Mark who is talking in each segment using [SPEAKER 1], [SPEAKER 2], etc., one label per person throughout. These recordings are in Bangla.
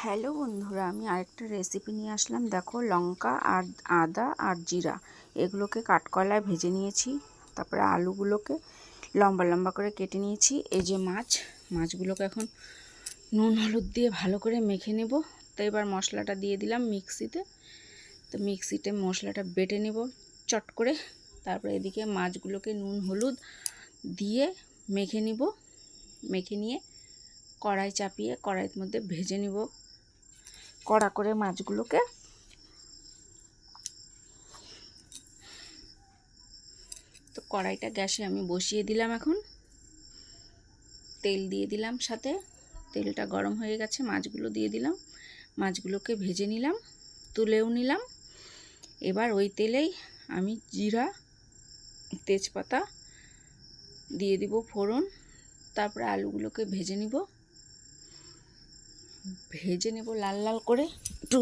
[SPEAKER 1] হ্যালো বন্ধুরা, আমি আরেকটা রেসিপি নিয়ে আসলাম। দেখো, লঙ্কা আর আদা আর জিরা, এগুলোকে কাঠকলায় ভেজে নিয়েছি। তারপরে আলুগুলোকে লম্বা লম্বা করে কেটে নিয়েছি। এই যে মাছ, মাছগুলোকে এখন নুন, হলুদ দিয়ে ভালো করে মেখে নেব। তো এবার মশলাটা দিয়ে দিলাম মিক্সিতে। তো মিক্সিতে মশলাটা বেটে নেব চট করে। তারপরে এদিকে মাছগুলোকে নুন, হলুদ দিয়ে মেখে নিব। মেখে নিয়ে কড়াই চাপিয়ে কড়াইয়ের মধ্যে ভেজে নিব। কড়া করে মাছগুলোকে তো কড়াইটা গ্যাসে আমি বসিয়ে দিলাম এখন। তেল দিয়ে দিলাম সাথে। তেলটা গরম হয়ে গেছে, মাছগুলো দিয়ে দিলাম। মাছগুলোকে ভেজে নিলাম, তুলেও নিলাম। এবার ওই তেলেই আমি জিরা, তেজপাতা দিয়ে দিব ফোড়ন। তারপরে আলুগুলোকে ভেজে নিব। ভেজে নেব লাল লাল করে। একটু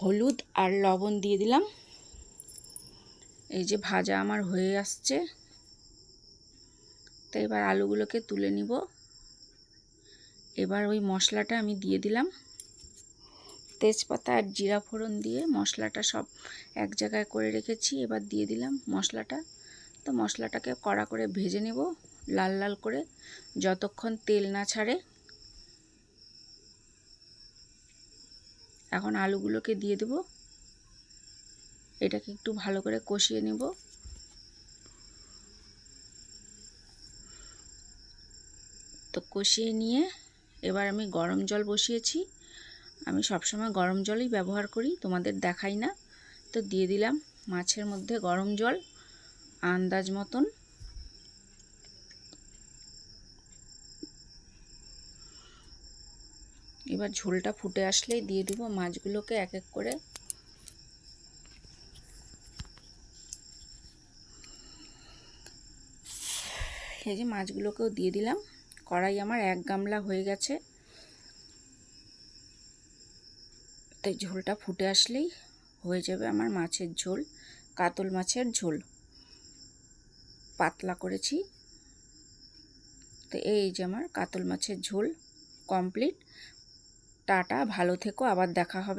[SPEAKER 1] হলুদ আর লবণ দিয়ে দিলাম। এই যে ভাজা আমার হয়ে আসছে। তো এবার আলুগুলোকে তুলে নিব। এবার ওই মশলাটা আমি দিয়ে দিলাম। তেজপাতা আর জিরা ফোড়ন দিয়ে মশলাটা সব এক জায়গায় করে রেখেছি, এবার দিয়ে দিলাম মশলাটা। তো মশলাটাকে কড়া করে ভেজে নেব লাল লাল করে। যতক্ষণ তেল না ছাড়ে এখন আলুগুলোকে দিয়ে দেব। এটাকে একটু ভালো করে কষিয়ে নেব। তো কষিয়ে নিয়ে এবার আমি গরম জল বসিয়েছি। আমি সবসময় গরম জলই ব্যবহার করি, তোমাদের দেখাই না। তো দিয়ে দিলাম মাছের মধ্যে গরম জল, আন্দাজ মতন। এবার ঝোলটা ফুটে আসলেই দিয়ে দেবো মাছগুলোকে এক এক করে। এই যে মাছগুলোকেও দিয়ে দিলাম। কড়াই আমার এক গামলা হয়ে গেছে। তাই ঝোলটা ফুটে আসলেই হয়ে যাবে আমার মাছের ঝোল, কাতল মাছের ঝোল। পাতলা করেছি। তো এই যে আমার কাতল মাছের ঝোল কমপ্লিট। টাটা ভালো থেকো আবার দেখা হবে।